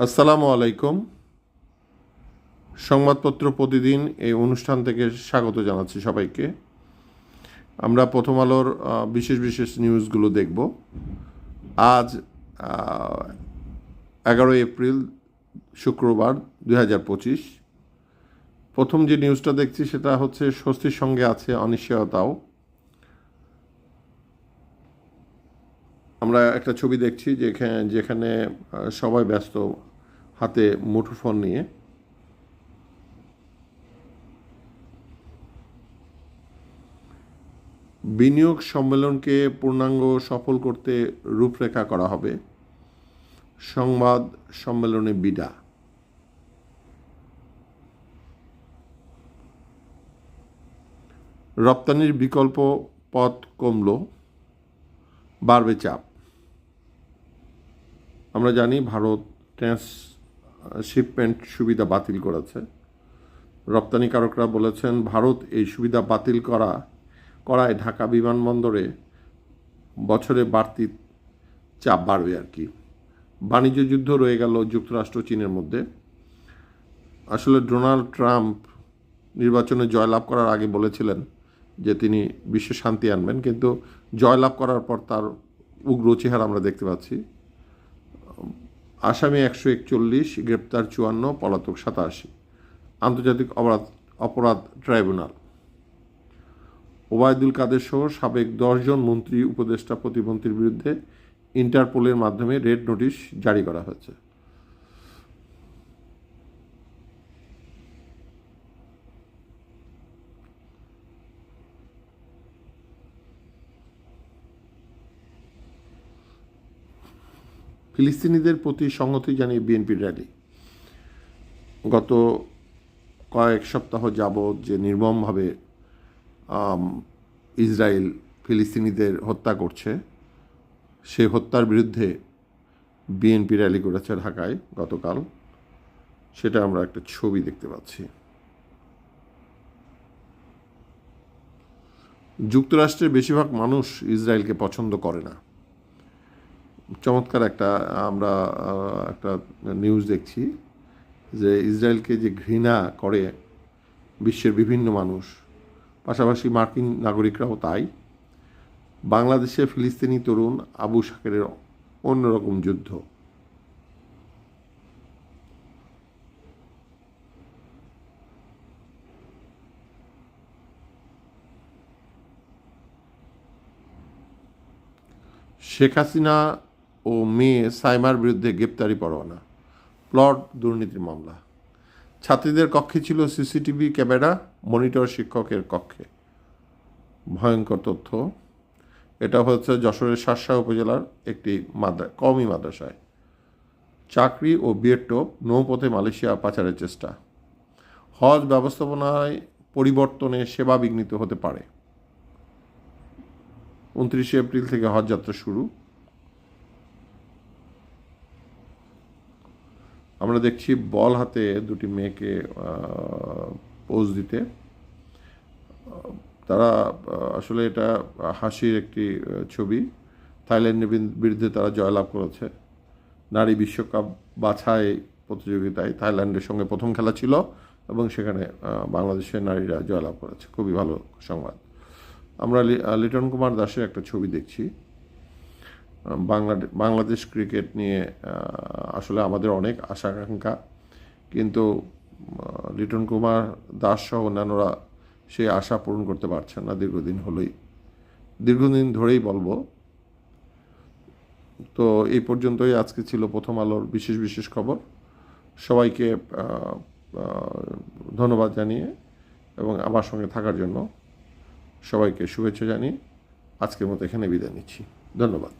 আসসালামু আলাইকুম। সংবাদপত্র প্রতিদিন এই অনুষ্ঠান থেকে স্বাগত জানাচ্ছি সবাইকে। আমরা প্রথম আলোর বিশেষ বিশেষ নিউজগুলো দেখব। আজ এগারোই এপ্রিল, শুক্রবার দুই হাজার পঁচিশ। প্রথম যে নিউজটা দেখছি সেটা হচ্ছে স্বস্তির সঙ্গে আছে অনিশ্চয়তাও। আমরা একটা ছবি দেখছি যেখানে যেখানে সবাই ব্যস্ত হাতে মুঠোফোন নিয়ে। বিনিয়োগ সম্মেলনকে পূর্ণাঙ্গ সফল করতে রূপরেখা করা হবে। সংবাদ সম্মেলনে বিডা রপ্তানির বিকল্প পথ কমল। বাড়বে চাপ। আমরা জানি ভারত ট্রান্স শিপমেন্ট সুবিধা বাতিল করেছে। রপ্তানিকারকরা বলেছেন, ভারত এই সুবিধা বাতিল করা, করায় ঢাকা বিমানবন্দরে বছরে বাড়তি চাপ বাড়বে আর কি। বাণিজ্য যুদ্ধ রয়ে গেল যুক্তরাষ্ট্র চীনের মধ্যে। আসলে ডোনাল্ড ট্রাম্প নির্বাচনে জয়লাভ করার আগে বলেছিলেন যে তিনি বিশ্বে শান্তি আনবেন, কিন্তু জয়লাভ করার পর তার উগ্র চেহারা আমরা দেখতে পাচ্ছি। আসামি একশো একচল্লিশ, গ্রেপ্তার চুয়ান্ন, পলাতক সাতাশি। আন্তর্জাতিক অপরাধ অপরাধ ট্রাইব্যুনাল। ওবায়দুল কাদের সহ সাবেক দশজন মন্ত্রী, উপদেষ্টা প্রতিমন্ত্রীর বিরুদ্ধে ইন্টারপোলের মাধ্যমে রেড নোটিশ জারি করা হয়েছে। ফিলিস্তিনিদের প্রতি সংহতি জানিয়ে বিএনপির র্যালি। গত কয়েক সপ্তাহ যাবৎ যে নির্মমভাবে ইসরায়েল ফিলিস্তিনিদের হত্যা করছে সে হত্যার বিরুদ্ধে বিএনপি র্যালি করেছে ঢাকায় গতকাল। সেটা আমরা একটা ছবি দেখতে পাচ্ছি। যুক্তরাষ্ট্রের বেশিরভাগ মানুষ ইসরায়েলকে পছন্দ করে না। চমৎকার একটা, আমরা একটা নিউজ দেখছি যে ইসরায়েলকে যে ঘৃণা করে বিশ্বের বিভিন্ন মানুষ, পাশাপাশি মার্কিন নাগরিকরাও তাই। বাংলাদেশে ফিলিস্তিনি তরুণ আবু সাকেরের অন্যরকম যুদ্ধ। শেখ হাসিনা ও মেয়ে সাইমার বিরুদ্ধে গ্রেপ্তারি পরোয়ানা। প্লট দুর্নীতির মামলা। ছাত্রীদের কক্ষে ছিল সিসিটিভি ক্যামেরা, মনিটর শিক্ষকের কক্ষে। ভয়ঙ্কর তথ্য। এটা হচ্ছে যশোরের শার্শা উপজেলার একটি মাদ্রা, কওমি মাদ্রাসায়। চাকরি ও বিয়ের টোপ নৌপথে মালয়েশিয়া পাচারের চেষ্টা। হজ ব্যবস্থাপনায় পরিবর্তনে সেবা বিঘ্নিত হতে পারে। উনত্রিশে এপ্রিল থেকে হজ যাত্রা শুরু। আমরা দেখছি বল হাতে দুটি মেয়েকে পোজ দিতে। তারা আসলে এটা হাসির একটি ছবি। থাইল্যান্ডের বিরুদ্ধে তারা জয়লাভ করেছে। নারী বিশ্বকাপ বাছাই প্রতিযোগিতায় থাইল্যান্ডের সঙ্গে প্রথম খেলা ছিল এবং সেখানে বাংলাদেশের নারীরা জয়লাভ করেছে। খুবই ভালো সংবাদ। আমরা লিটন কুমার দাসের একটা ছবি দেখছি। বাংলাদেশ বাংলাদেশ ক্রিকেট নিয়ে আসলে আমাদের অনেক আশা আকাঙ্ক্ষা কিন্তু লিটন কুমার দাস সহ অন্যান্যরা সেই আশা পূরণ করতে পারছেন না দীর্ঘদিন হলেই। দীর্ঘদিন ধরেই বলব, তো এই পর্যন্তই আজকে ছিল প্রথম আলোর বিশেষ বিশেষ খবর। সবাইকে ধন্যবাদ জানিয়ে এবং আমার সঙ্গে থাকার জন্য সবাইকে শুভেচ্ছা জানিয়ে আজকের মতো এখানে বিদায় নিচ্ছি। ধন্যবাদ।